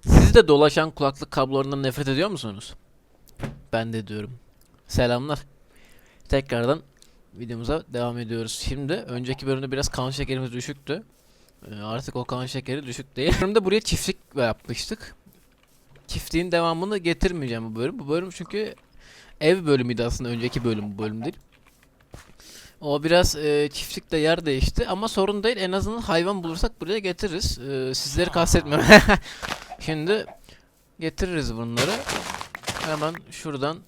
Siz de dolaşan kulaklık kablolarından nefret ediyor musunuz? Ben de diyorum. Selamlar. Tekrardan videomuza devam ediyoruz. Şimdi önceki bölümde biraz kan şekerimiz düşüktü. Ee, artık o kan şekeri düşük değil. Bölümde buraya çiftlik yapmıştık. Çiftliğin devamını getirmeyeceğim bu bölüm. Bu bölüm çünkü ev bölümüydü aslında önceki bölüm bu bölüm değil. O biraz e, çiftlikte yer değişti ama sorun değil. En azından hayvan bulursak buraya getiririz. E, sizleri kastetmiyorum. Şimdi getiririz bunları. Hemen şuradan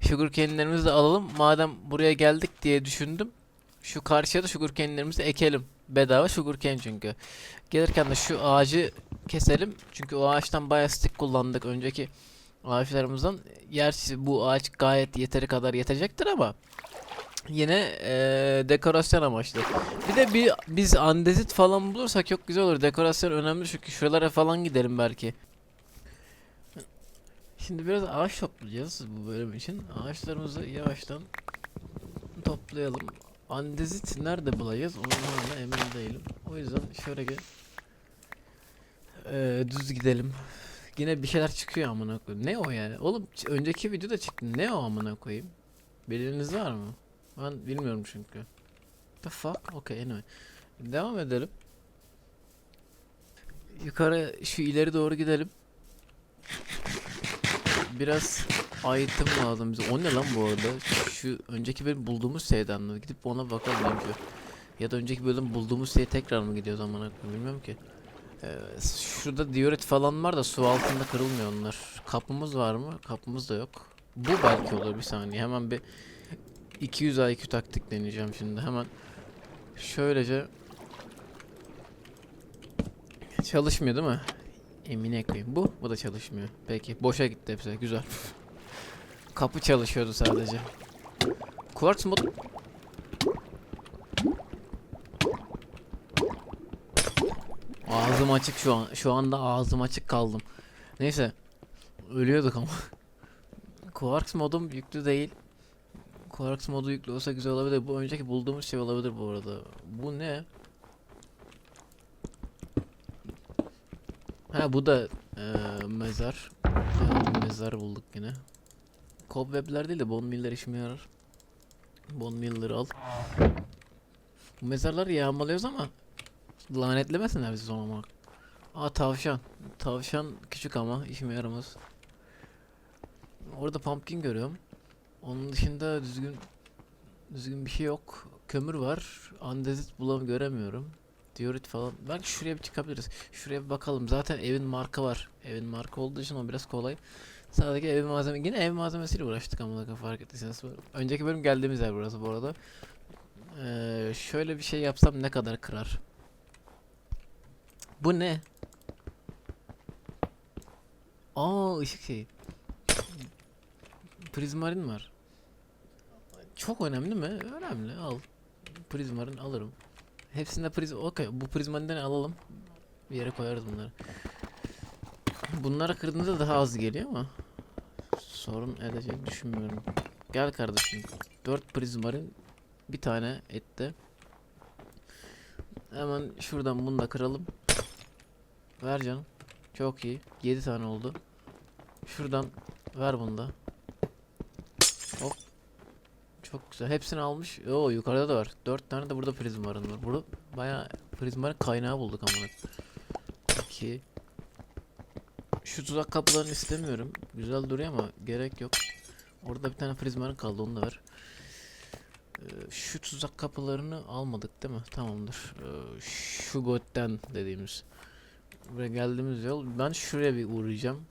sugarcane'lerimizi de alalım. Madem buraya geldik diye düşündüm. Şu karşıya da sugarcane'lerimizi ekelim. Bedava sugarcane çünkü. Gelirken de şu ağacı keselim. Çünkü o ağaçtan bayağı stick kullandık önceki ağaçlarımızdan. Gerçi bu ağaç gayet yeteri kadar yetecektir ama yine eee, dekorasyon amaçlı. Bir de bir biz andezit falan bulursak çok güzel olur. Dekorasyon önemli çünkü şuralara falan gidelim belki. Şimdi biraz ağaç toplayacağız bu bölüm için. Ağaçlarımızı yavaştan toplayalım. Andezit nerede bulacağız? Ondan da emin değilim. O yüzden şöyle bir eee, düz gidelim. Yine bir şeyler çıkıyor amına koyayım. Ne o yani? Oğlum önceki videoda çıktı. Ne o amına koyayım? Bilginiz var mı? Ben bilmiyorum çünkü. The fuck? Okay anyway. Devam edelim. Yukarı şu ileri doğru gidelim. Biraz item lazım bize. O ne lan bu arada? Şu önceki bölüm bulduğumuz şeyden mi? Gidip ona bakalım bence. Ya da önceki bölüm bulduğumuz şeye tekrar mı gidiyoruz amına koyayım bilmiyorum ki. Ee, şurada diorit falan var da su altında kırılmıyor onlar. Kapımız var mı? Kapımız da yok. Bu belki olur bir saniye. Hemen bir 200 IQ taktik deneyeceğim şimdi. Hemen şöylece çalışmıyor değil mi? Emine koyayım. Bu bu da çalışmıyor. Peki boşa gitti hepsi. Güzel. Kapı çalışıyordu sadece. Quartz mod Ağzım açık şu an. Şu anda ağzım açık kaldım. Neyse. Ölüyorduk ama. Quarks modum yüklü değil. Quarks modu yüklü olsa güzel olabilir. Bu önceki bulduğumuz şey olabilir bu arada. Bu ne? Ha bu da eee, mezar. Evet, mezar bulduk yine. Cobweb'ler değil de bone meal'ler işime yarar. Bone meal'ları al. Bu mezarları yağmalıyoruz ama lanetlemesinler bizi son ama. Aa tavşan. Tavşan küçük ama işime yaramaz. Orada pumpkin görüyorum. Onun dışında düzgün düzgün bir şey yok. Kömür var. Andezit bulam göremiyorum. Diorit falan. Belki şuraya bir çıkabiliriz. Şuraya bir bakalım. Zaten evin marka var. Evin marka olduğu için o biraz kolay. Sadece ev malzeme yine ev malzemesiyle uğraştık ama bakın fark ettiyseniz. Önceki bölüm geldiğimiz yer burası bu arada. Ee, şöyle bir şey yapsam ne kadar kırar? Bu ne? Aa ışık şeyi. Prizmarin var. Çok önemli mi? Önemli. Al. Prizmarin alırım. Hepsinde priz... Okey. Bu prizmarinden alalım. Bir yere koyarız bunları. Bunlara kırdığında daha az geliyor ama sorun edeceğini düşünmüyorum. Gel kardeşim. 4 prizmarin bir tane etti. Hemen şuradan bunu da kıralım. Ver canım. Çok iyi. 7 tane oldu. Şuradan ver bunu da. Çok güzel. Hepsini almış. Oo yukarıda da var. 4 tane de burada prizmarın var. Burada bayağı prizmarın kaynağı bulduk ama. 2 Şu tuzak kapılarını istemiyorum. Güzel duruyor ama gerek yok. Orada bir tane prizmarın kaldı onu da ver. Ee, şu tuzak kapılarını almadık değil mi? Tamamdır. Ee, şu götten dediğimiz. Buraya geldiğimiz yol. Ben şuraya bir uğrayacağım.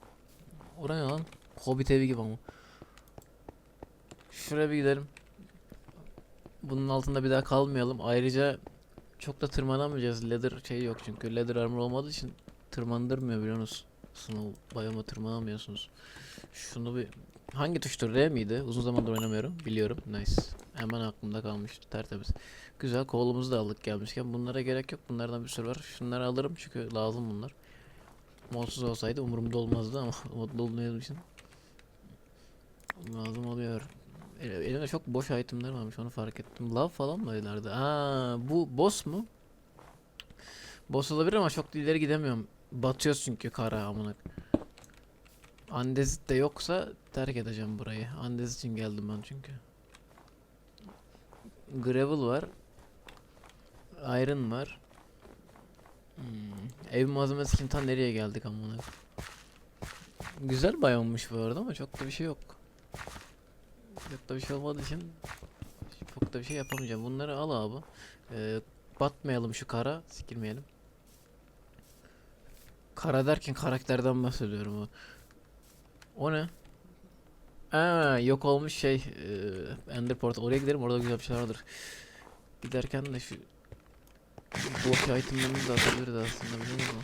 Oraya lan? Hobbit evi gibi ama. Şuraya bir gidelim. Bunun altında bir daha kalmayalım. Ayrıca çok da tırmanamayacağız. Leather şey yok çünkü. Leather armor olmadığı için tırmandırmıyor biliyorsunuz. Snow biyoma tırmanamıyorsunuz. Şunu bir hangi tuştur? R miydi? Uzun zamandır oynamıyorum. Biliyorum. Nice. Hemen aklımda kalmış. Tertemiz. Güzel. Kolumuzu da aldık gelmişken. Bunlara gerek yok. Bunlardan bir sürü var. Şunları alırım çünkü lazım bunlar. Modsuz olsaydı umurumda olmazdı ama modlu olmadığım için lazım oluyor. El- Elimde çok boş itemler varmış onu fark ettim. Lav falan mı ileride? Aa, bu boss mu? Boss olabilir ama çok ileri gidemiyorum. Batıyoruz çünkü kara amına. Andezit de yoksa terk edeceğim burayı. Andezit için geldim ben çünkü. Gravel var. Iron var. Hmm. Ev malzemesi için tam nereye geldik amına. Güzel bayonmuş bu arada ama çok da bir şey yok. Çok da bir şey olmadığı için çok da bir şey yapamayacağım. Bunları al abi. Ee, batmayalım şu kara, sikirmeyelim. Kara derken karakterden bahsediyorum o. O ne? Aa, yok olmuş şey e, Ender Portal. Oraya gidelim orada güzel bir şeyler vardır. Giderken de şu boş itemlerimizi de aslında biliyor musun?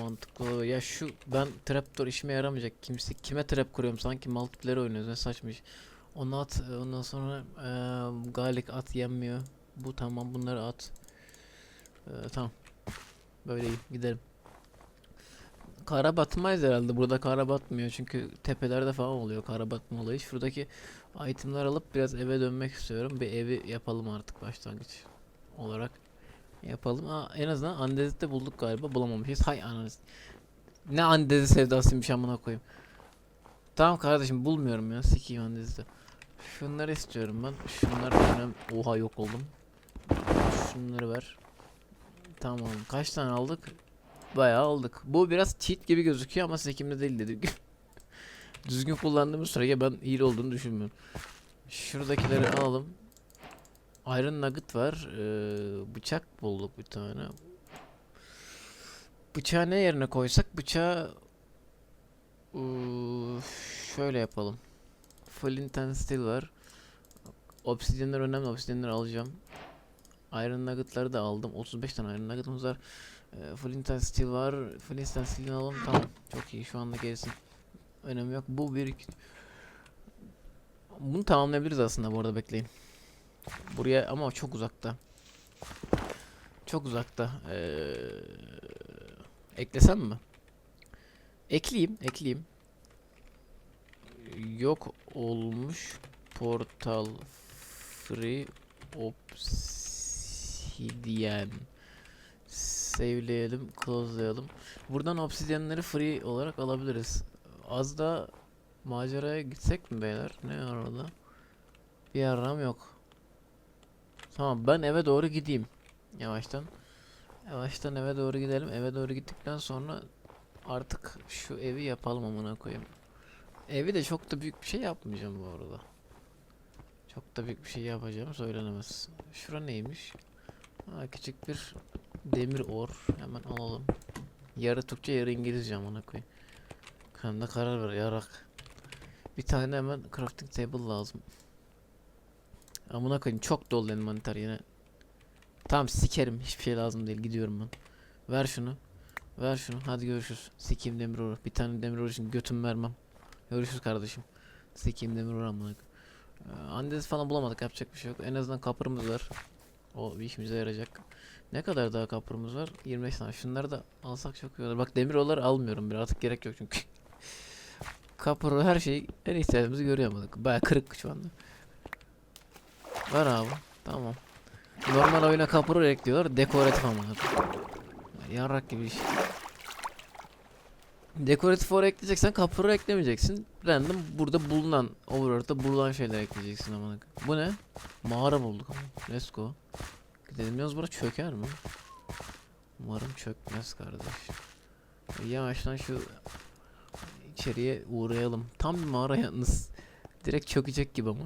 Mantıklı. Ya şu ben trapdoor işime yaramayacak. Kimse kime trap kuruyorum sanki multiplayer oynuyoruz ne saçma iş. Onu at ondan sonra eee Galik at yenmiyor. Bu tamam bunları at. Eee, tamam. Böyle gidelim. Kara batmayız herhalde. Burada kara batmıyor çünkü tepelerde falan oluyor kara batma olayı. Şuradaki itemler alıp biraz eve dönmek istiyorum. Bir evi yapalım artık başlangıç olarak. Yapalım. Aa, en azından Andezit'te bulduk galiba. Bulamamışız. Hay ananız. Ne Andezit sevdasıymış amına koyayım. Tamam kardeşim bulmuyorum ya. Sikiyim Andezit'i. Şunları istiyorum ben. Şunlar önemli. Oha yok oldum. Şunları ver. Tamam. Kaç tane aldık? Bayağı aldık. Bu biraz cheat gibi gözüküyor ama sekimde değil dedik. Düzgün kullandığımız sürece ben iyi olduğunu düşünmüyorum. Şuradakileri alalım. Iron Nugget var. Ee, bıçak bulduk bir tane. Bıçağı ne yerine koysak bıçağı Iıı, şöyle yapalım. Flint and Steel var. Obsidianlar önemli. Obsidianları alacağım. Iron Nugget'ları da aldım. 35 tane Iron Nugget'ımız var. Ee, Flint and Steel var. Flint and Steel'ini alalım. Tamam. Çok iyi. Şu anda gelsin. Önemi yok. Bu bir... Bunu tamamlayabiliriz aslında bu arada bekleyin. Buraya ama çok uzakta. Çok uzakta. Ee, eklesem mi? Ekleyeyim, ekleyeyim. Yok olmuş portal free obsidian. Save'leyelim, close'layalım. Buradan obsidianları free olarak alabiliriz. Az da maceraya gitsek mi beyler? Ne var orada? Bir aram yok. Tamam ben eve doğru gideyim. Yavaştan. Yavaştan eve doğru gidelim. Eve doğru gittikten sonra artık şu evi yapalım amına koyayım. Evi de çok da büyük bir şey yapmayacağım bu arada. Çok da büyük bir şey yapacağım söylenemez. Şura neymiş? Ha, küçük bir demir or. Hemen alalım. Yarı Türkçe yarı İngilizce amına koyayım. De karar ver yarak. Bir tane hemen crafting table lazım. Amına koyayım çok dolu envanter yine. Tamam sikerim hiçbir şey lazım değil gidiyorum ben. Ver şunu. Ver şunu hadi görüşürüz. Sikeyim demir oru. Bir tane demir oru için götüm vermem. Görüşürüz kardeşim. Sikeyim demir oru amına. Ee, Andes falan bulamadık yapacak bir şey yok. En azından kapırımız var. O bir işimize yarayacak. Ne kadar daha kapırımız var? 25 tane. Şunları da alsak çok iyi olur. Bak demir oruları almıyorum bir artık gerek yok çünkü. Kapır her şeyi her ihtiyacımızı görüyormadık. Baya kırık şu anda. Ver abi. Tamam. Normal oyuna kapır ekliyorlar. Dekoratif ama. Yarrak gibi iş. Dekoratif or ekleyeceksen kapırı eklemeyeceksin. Random burada bulunan overworld'da bulunan şeyler ekleyeceksin ama. Bu ne? Mağara bulduk ama. Let's go. Gidelim yalnız bura çöker mi? Umarım çökmez kardeş. Yavaştan şu içeriye uğrayalım. Tam bir mağara yalnız. Direkt çökecek gibi ama.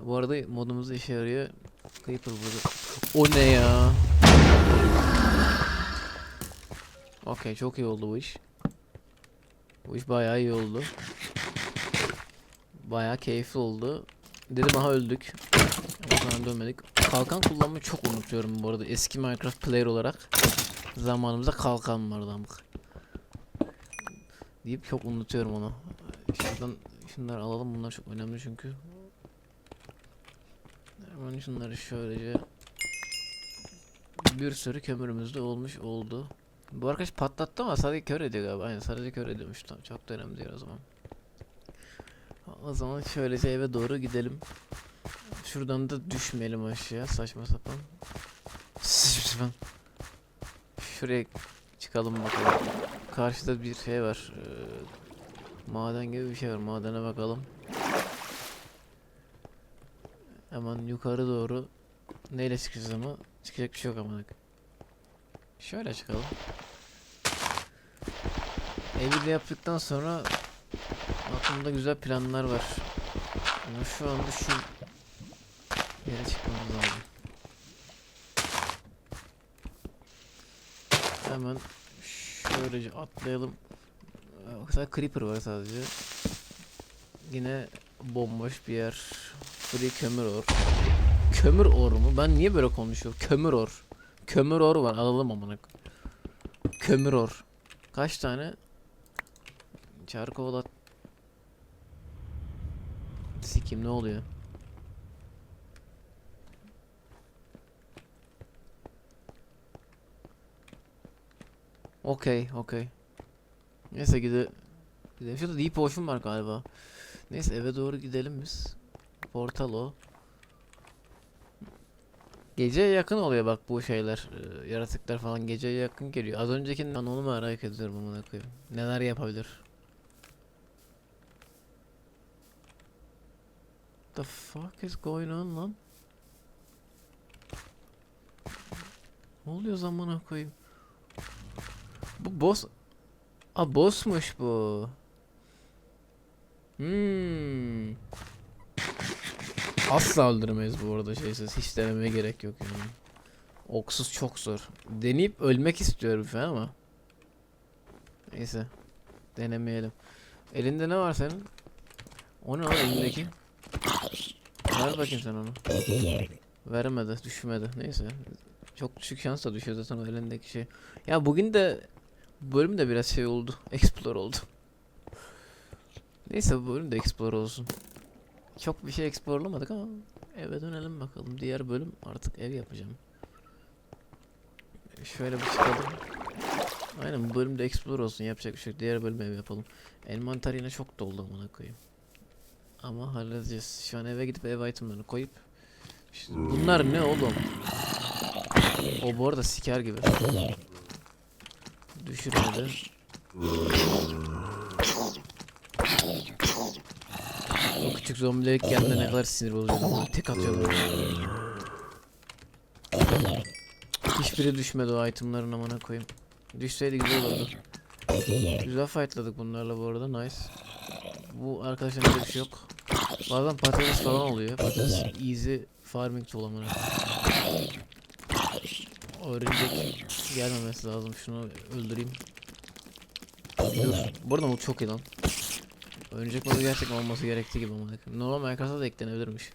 Bu arada modumuz işe yarıyor. Creeper burada. O ne ya? Okey çok iyi oldu bu iş. Bu iş bayağı iyi oldu. Bayağı keyifli oldu. Dedim aha öldük. O zaman dönmedik. Kalkan kullanmayı çok unutuyorum bu arada. Eski Minecraft player olarak. Zamanımızda kalkan vardı amık. Deyip çok unutuyorum onu. Şuradan şunları alalım. Bunlar çok önemli çünkü. Hemen şunları şöylece bir sürü kömürümüz de olmuş oldu. Bu arkadaş patlattı ama sadece kör ediyor galiba. Aynen sadece kör ediyormuş. Tamam, çok da önemli değil o zaman. O zaman şöylece eve doğru gidelim. Şuradan da düşmeyelim aşağı saçma sapan. Saçma. Şuraya çıkalım bakalım. karşıda bir şey var. Ee, maden gibi bir şey var. Madene bakalım. Hemen yukarı doğru. Neyle çıkacağız ama? Çıkacak bir şey yok ama. Şöyle çıkalım. Evi de yaptıktan sonra aklımda güzel planlar var. Ama şu anda şu yere çıkmamız lazım. Hemen şöylece atlayalım. Ee, Mesela creeper var sadece. Yine bomboş bir yer. Free kömür or. Kömür or mu? Ben niye böyle konuşuyorum? Kömür or. Kömür or var. Alalım amına. Kömür or. Kaç tane? Çarkı olat. Sikim ne oluyor? Okey, okey. Neyse gide gidelim. Şurada deep ocean var galiba. Neyse eve doğru gidelim biz. Portal o. Geceye yakın oluyor bak bu şeyler. e, yaratıklar falan geceye yakın geliyor. Az öncekinden onu merak ediyorum amına koyayım. Neler yapabilir? The fuck is going on lan? Ne oluyor zamana koyayım? Bu boss... Aa bossmuş bu. Hmm. Asla öldüremeyiz bu arada şeysiz. Hiç denemeye gerek yok yani. Oksuz çok zor. Deneyip ölmek istiyorum şu an ama. Neyse. Denemeyelim. Elinde ne var senin? O ne lan elindeki? Ver bakayım sen onu. Veremedi, düşmedi. Neyse. Çok düşük şansla düşüyor zaten o elindeki şey. Ya bugün de bölüm de biraz şey oldu. Explore oldu. Neyse bu bölüm de explore olsun. Çok bir şey explorelamadık ama eve dönelim bakalım. Diğer bölüm artık ev yapacağım. Şöyle bir çıkalım. Aynen bu bölümde explore olsun yapacak bir şey yok. Diğer bölüm ev yapalım. Envanter yine çok doldu amına koyayım. Ama halledeceğiz. Şu an eve gidip ev itemlerini koyup İşte bunlar ne oğlum? O bu arada siker gibi. Düşürmedi. O küçük zombiler geldiğinde ne kadar sinir. Böyle Tek atıyordu. Hiçbiri düşmedi o itemların amına koyayım. Düşseydi güzel olurdu. Güzel fightladık bunlarla bu arada nice. Bu arkadaşların bir şey yok. Bazen patates falan oluyor. Patates easy farming tool amına. Örümcek gelmemesi lazım. Şunu öldüreyim. Dur. Bu arada bu çok iyi lan. Örümcek modu gerçekten olması gerektiği gibi ama. Normal Minecraft'a da eklenebilirmiş.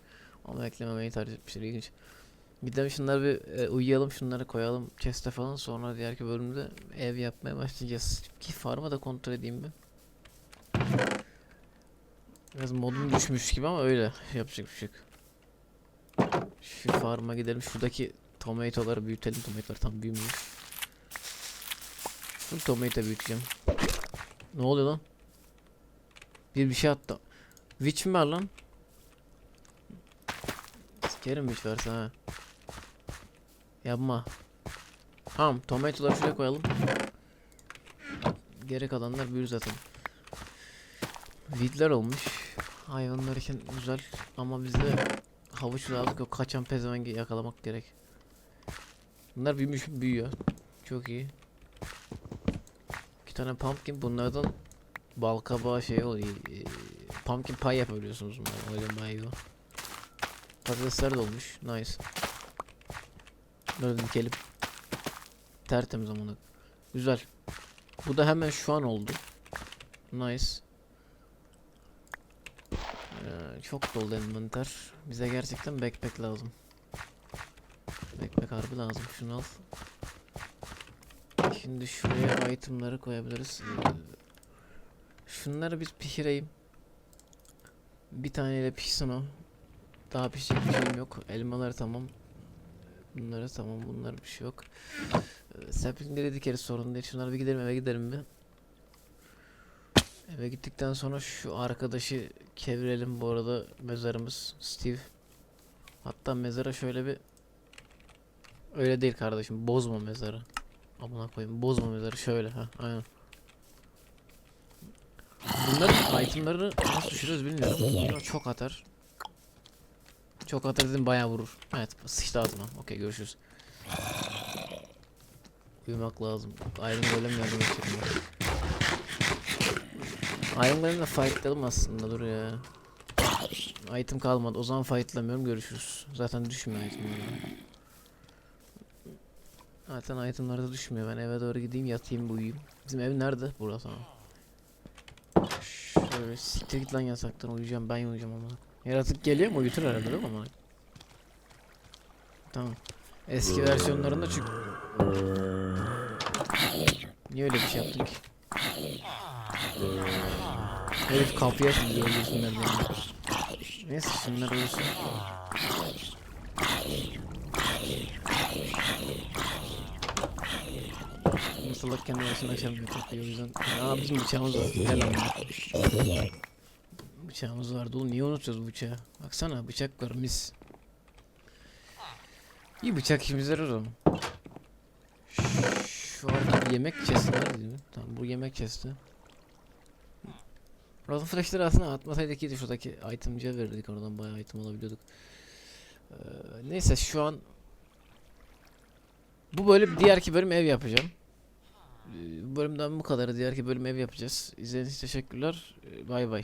Ama eklememeyi tercih etmişler ilginç. Gidelim şunları bir e, uyuyalım şunları koyalım chest'e falan sonra diğerki bölümde ev yapmaya başlayacağız. Ki farm'a da kontrol edeyim bir. Biraz modum düşmüş gibi ama öyle yapacak bir şey. Şu farm'a gidelim şuradaki tomatoları büyütelim tomatolar tam büyümüyor. Full tomato büyüteceğim. Ne oluyor lan? Bir bir şey attı. Witch mi var lan? Sikerim witch varsa ha. Yapma. Tamam tomatoları şuraya koyalım. Geri kalanlar büyür zaten. Vidler olmuş. Hayvanlar için güzel ama bizde havuç aldık yok kaçan pezevengi yakalamak gerek. Bunlar büyümüş büyüyor. Çok iyi. İki tane pumpkin bunlardan bal kabağı şey oluyor. e, Pumpkin pie yapabiliyorsunuz bunlar. Öyle iyi. Patatesler de olmuş. Nice. Böyle dikelim. Tertemiz amına. Güzel. Bu da hemen şu an oldu. Nice. Ee, çok dolu envanter. Bize gerçekten backpack lazım. Backpack harbi lazım. Şunu al. Şimdi şuraya itemları koyabiliriz. Ee, Şunları biz pişireyim. Bir taneyle pişsin o. Daha pişecek bir şeyim yok. Elmalar tamam. Bunları tamam. Bunlar bir şey yok. Ee, Saplingleri dikeriz sorun değil. Şunları bir gidelim eve gidelim bir. Eve gittikten sonra şu arkadaşı kevirelim bu arada mezarımız Steve. Hatta mezara şöyle bir Öyle değil kardeşim bozma mezarı. Amına koyayım bozma mezarı şöyle ha aynen. Bunların itemlarını nasıl düşürüyoruz bilmiyorum. Çok atar. Çok atar dedim bayağı vurur. Evet sıçtı ağzıma. Okey görüşürüz. Uyumak lazım. Iron Golem yardım edecek Iron Golem'le fightlayalım aslında dur ya. Item kalmadı. O zaman fightlamıyorum. Görüşürüz. Zaten düşmüyor itemler. Zaten itemler de düşmüyor. Ben eve doğru gideyim yatayım uyuyayım. Bizim ev nerede? Burası ama. Şöyle siktir git lan yasaktan uyuyacağım ben uyuyacağım ama. Yaratık geliyor mu uyutur herhalde değil mi ama? Tamam. Eski versiyonlarında çünkü... Niye öyle bir şey yaptın ki? Herif kapıya sürüyor yüzünden beni. Neyse şunlar olsun. Musalak kendi başına açamıyor kapıyı o yüzden. Aa bizim bıçağımız var. Gel lan. Bıçağımız vardı oğlum niye unutuyoruz bıçağı? Baksana bıçak var mis. İyi bıçak işimize yarar oğlum. Şu arada yemek chest'i var değil mi? Tamam bu yemek chest'i. Rotten Flash'ları aslında atmasaydık iyiydi şuradaki itemciye verirdik oradan bayağı item alabiliyorduk. Ee, neyse şu an bu bölüm diğerki bölüm ev yapacağım. Ee, bölümden bu kadarı diğerki bölüm ev yapacağız. İzlediğiniz için teşekkürler. Ee, Bay bay.